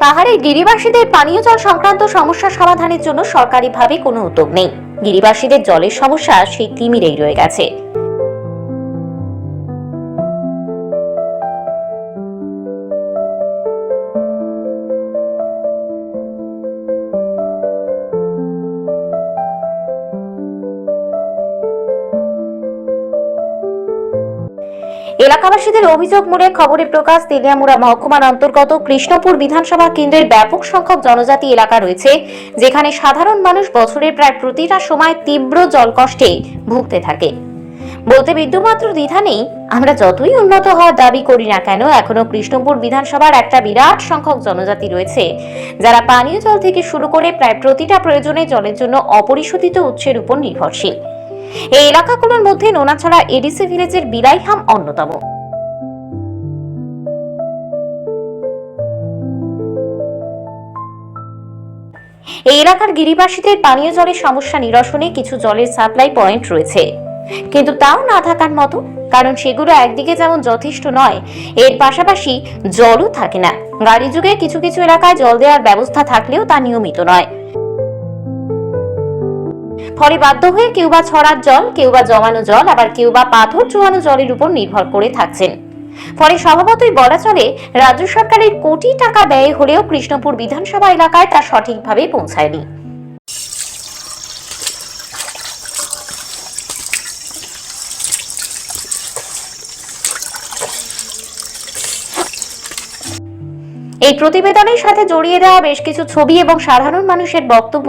পাহাড়ের গিরিবাসীদের পানীয় জল সংক্রান্ত সমস্যা সমাধানের জন্য সরকারিভাবে কোনো উদ্যোগ নেই। গিরিবাসীদের জলের সমস্যা সেই তিমিরেই রয়ে গেছে। এলাকাবাসীদের অভিযোগ মূলে খবরে প্রকাশ তেলিয়ামুড়া মহকুমার অন্তর্গত কৃষ্ণপুর বিধানসভা কেন্দ্রের ব্যাপক সংখ্যক জনজাতি এলাকা রয়েছে, যেখানে সাধারণ মানুষ বছরের প্রায় প্রতিটা সময় তীব্র জলকষ্টে ভুগতে থাকে। বলতে বিদ্যুমাত্র দ্বিধা নেই, আমরা যতই উন্নত হওয়ার দাবি করি না কেন, এখনও কৃষ্ণপুর বিধানসভার একটা বিরাট সংখ্যক জনজাতি রয়েছে, যারা পানীয় জল থেকে শুরু করে প্রায় প্রতিটা প্রয়োজনে জলের জন্য অপরিশোধিত উৎসের উপর নির্ভরশীল। এই এলাকাগুলোর মধ্যে নোনাছড়া এডিসি ভিলেজের বিলাইহাম অন্যতম। এই এলাকার গিরিবাসীদের পানীয় জলের সমস্যা নিরসনে কিছু জলের সাপ্লাই পয়েন্ট রয়েছে। কিন্তু তাও না থাকার মতো, কারণ সেগুলো একদিকে যেমন যথেষ্ট নয়, এর পাশাপাশি জলও থাকে না। গাড়ি যুগে কিছু কিছু এলাকায় জল দেওয়ার ব্যবস্থা থাকলেও তা নিয়মিত নয়। ফলে বাধ্য হয়ে কেউ বা ছড়ার জল কেউ বা জমানো জল, আবার কেউ বা পাথর চোয়ানো জলের উপর নির্ভর করে থাকছেন। ফলে স্বভাবতই বলা চলে, রাজ্য সরকারের কোটি টাকা ব্যয় হলেও কৃষ্ণপুর বিধানসভা এলাকায় তা সঠিকভাবে পৌঁছায়নি। এই প্রতিবেদনের সাথে জড়িয়ে দেওয়া বেশ কিছু ছবি এবং সাধারণ মানুষের বক্তব্য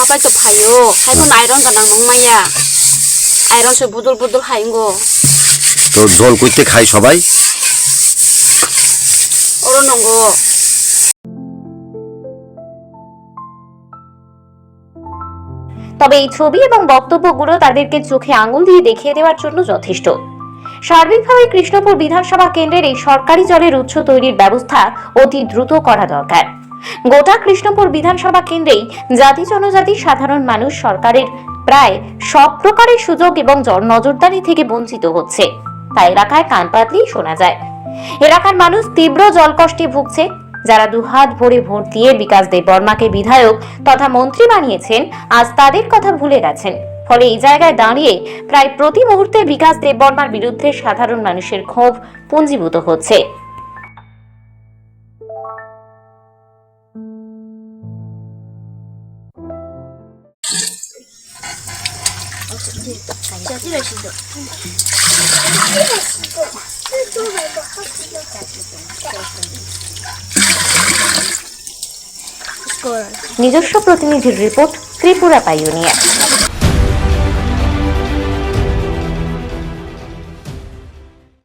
কত পরিবার আছে এখানে পঞ্চাশ করবা, সাপ্লাই আছে নি আর ছাপাই তো ভাইও, এখন আয়রন কাদাং নং মাইয়া, আয়রন সে বুদুল বুদুল হাই গো, তো জল কইতে খাই সবাই ওরো তবে এই ছবি এবং বক্তব্যগুলো তাদেরকে চোখে আঙুল দিয়ে দেখিয়ে দেওয়ার জন্য যথেষ্ট সার্বিকভাবে কৃষ্ণপুর বিধানসভা কেন্দ্রের এই সরকারি জলের উৎস তৈরির ব্যবস্থা অতি দ্রুত করা দরকার গোটা কৃষ্ণপুর বিধানসভা কেন্দ্রেই জাতি জনজাতি সাধারণ মানুষ সরকারের প্রায় সব প্রকারের সুযোগ এবং নজরদারি থেকে বঞ্চিত হচ্ছে। তা এলাকায় কান পাতলেই শোনা যায়। এলাকার মানুষ তীব্র জলকষ্টে ভুগছে। যারা দুহাত ভরে ভোট দিয়ে বিকাশ দেব বর্মাকে বিধায়ক তথা মন্ত্রী বানিয়েছেন, আজ তাদের কথা ভুলে গেছেন। ফলে এই জায়গায় দাঁড়িয়ে প্রায় প্রতি মুহূর্তে বিকাশ দেববর্মার বিরুদ্ধে সাধারণ মানুষের ক্ষোভ পুঞ্জীভূত হচ্ছে। নিজস্ব প্রতিনিধির রিপোর্ট ত্রিপুরা পাইওনিয়া